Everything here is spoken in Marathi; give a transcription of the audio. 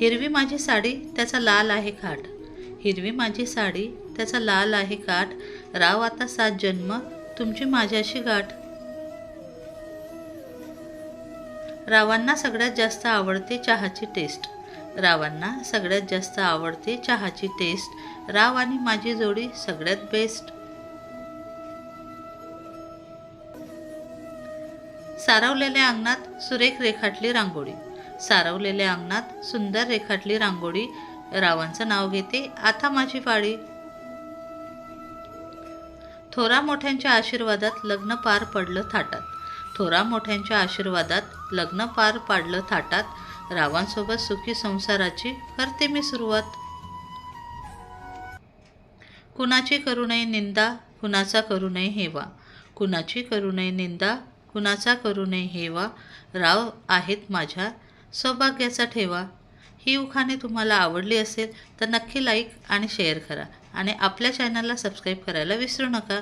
हिरवी माझी साडी त्याचा लाल आहे खाट. हिरवी माझी साडी त्याचा लाल आहे काठ राव आता सात जन्म तुमची माझ्याशी गाठ. रावांना सगळ्यात जास्त आवडते चहाची टेस्ट रावांना सगळ्यात जास्त आवडते चहाची टेस्ट राव आणि माझी जोडी सगळ्यात बेस्ट सारवलेल्या अंगणात सुरेख रेखाटली रांगोळी. सारवलेल्या अंगणात सुंदर रेखाटली रांगोळी. रावांचं नाव घेते आता माझी पाळी. थोरा मोठ्यांच्या आशीर्वादात लग्न पार पडलं थाटात. थोरा मोठ्यांच्या आशीर्वादात लग्न पार पाडलं थाटात. रावांसोबत सुखी संसाराची करते मी सुरुवात. कुणाची करू नये निंदा कुणाचा करू नये हेवा. कुणाची करू नये निंदा कुणाचा करू नये हेवा. राव आहेत माझ्या सौभाग्याचा ठेवा. ही उखाणे तुम्हाला आवडली असेल तर नक्की लाईक आणि शेअर करा. आणि आपल्या चॅनलला सबस्क्राईब करायला विसरू नका.